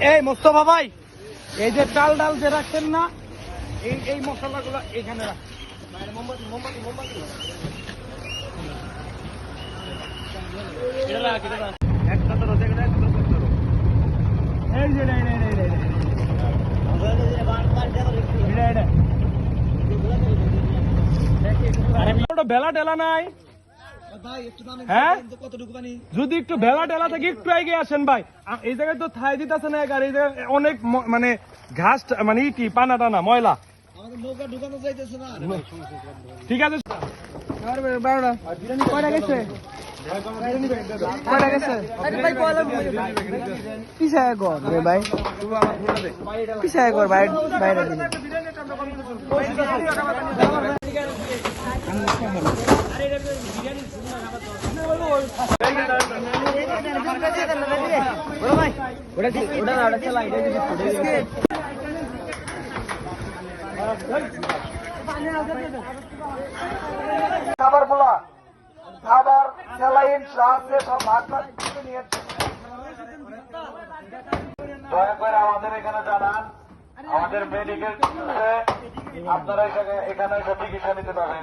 এই মোস্তফা ভাই এই যে চাল ডাল যে রাখছেন না এই এই মশলাগুলো এখানে। এই যে, বেলা টেলা নাই। হ্যাঁ? যদি একটু ভেলা টেলা থেকে একটু এগিয়ে আসেন ভাই এই জায়গায় তো থাই দিতেছে না আর এই জায়গায় অনেক মানে ঘাস মানে ইটি পানা টানা ময়লা। ঠিক আছে। কয়টা গেছে? কয়টা গেছে? পিছায় কর রে ভাই। পিছায় কর ভাই বাইরে দিন খাবার বলা খাবার স্যালাইন আছে সব দয়া করে আমাদের এখানে জানান আমাদের মেডিকেল আপনারা এখানে এখানে চিকিৎসা নিতে পারবেন।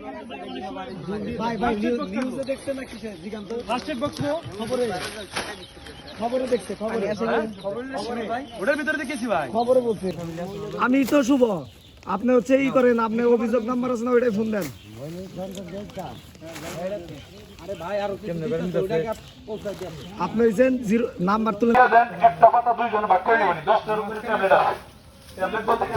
ফার্স্ট এড বক্স খবরে। খবরে দেখছে খবরে। ওটার ভিতরে দেখেছি ভাই। খবরে বলছে। আমি তো শুভ। আপনি হচ্ছে ই করেন আপনি অভিযোগ নাম্বার আছে না ওইটাই ফোন দেন। আপনি হচ্ছেন জিরো নাম্বার তুলে একটা পাতা দুইজন ভাগ করে নেবেন দশটার উপরে ট্যাবলেট আছে। ট্যাবলেট বলতে কি